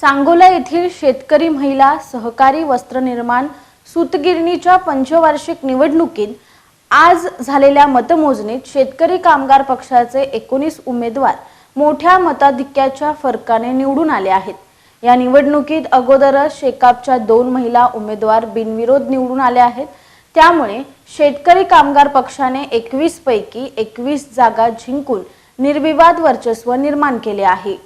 सांगोला येथील शेतकरी महिला सहकारी वस्त्रनिर्माण सूतगिरणीच्या पंचवार्षिक निवडणुकीत आज झालेल्या मतमोजणीत शेतकरी कामगार पक्षाचे एकोणीस उमेदवार मोठ्या मताधिक्याच्या फरकाने निवडून आले आहेत. या निवडणुकीत अगोदरच शेकापच्या दोन महिला उमेदवार बिनविरोध निवडून आले आहेत. त्यामुळे शेतकरी कामगार पक्षाने एकवीस पैकी एकवीस जागा जिंकून निर्विवाद वर्चस्व निर्माण केले आहे.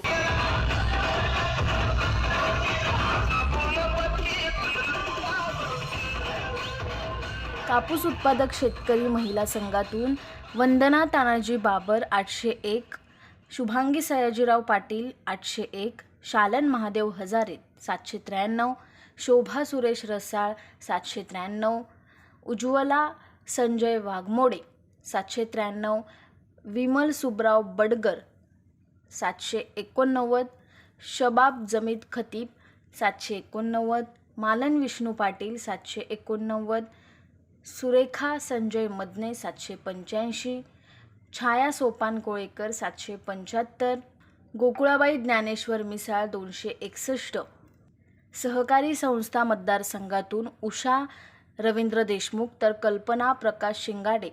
कापूस उत्पादक शेतकरी महिला संघातून वंदना तानाजी बाबर आठशे एक शुभांगी सयाजीराव पाटील आठशे एक शालन महादेव हजारे सातशे त्र्याण्णव शोभा सुरेश रसाळ सातशे त्र्याण्णव उज्ज्वला संजय वाघमोडे सातशे त्र्याण्णव विमल सुबराव बडगर सातशे एकोणनव्वद शबाब जमीद खतीब सातशे एकोणनव्वद मालन विष्णू पाटील सातशे एकोणनव्वद सुरेखा संजय मदने सातशे पंच्याऐंशी छाया सोपान कोळेकर सातशे पंच्याहत्तर गोकुळाबाई ज्ञानेश्वर मिसाळ दोनशे एकसष्ट. सहकारी संस्था मतदारसंघातून उषा रवींद्र देशमुख तर कल्पना प्रकाश शिंगाडे.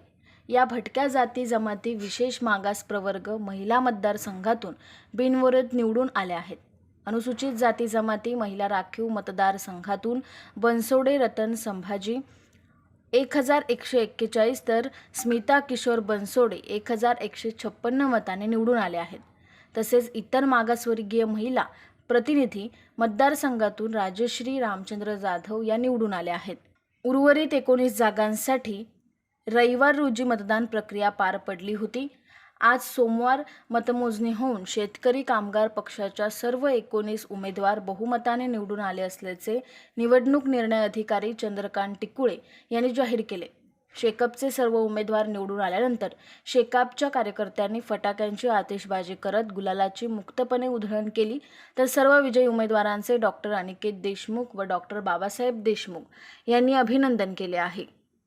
या भटक्या जाती जमाती विशेष मागास प्रवर्ग महिला मतदारसंघातून बिनविरोध निवडून आल्या आहेत. अनुसूचित जाती जमाती महिला राखीव मतदारसंघातून बनसोडे रतन संभाजी एक हजार एकशे एक्केचाळीस तर स्मिता किशोर बनसोडे एक हजार एकशे छप्पन्न मताने निवडून आले आहेत. तसेच इतर मागासवर्गीय महिला प्रतिनिधी मतदारसंघातून राजश्री रामचंद्र जाधव या निवडून आल्या आहेत. उर्वरित एकोणीस जागांसाठी रविवार रोजी मतदान प्रक्रिया पार पडली होती. आज सोमवार मतमोजणी होऊन शेतकरी कामगार पक्षाच्या सर्व एकोणीस उमेदवार बहुमताने निवडून आले असल्याचे निवडणूक निर्णय अधिकारी चंद्रकांत टिकुळे यांनी जाहीर केले. शेकअपचे सर्व उमेदवार निवडून आल्यानंतर शेकापच्या कार्यकर्त्यांनी फटाक्यांची आतिषबाजी करत गुलालाची मुक्तपणे उधळण केली. तर सर्व विजयी उमेदवारांचे डॉक्टर अनिकेत देशमुख व डॉक्टर बाबासाहेब देशमुख यांनी अभिनंदन केले आहे.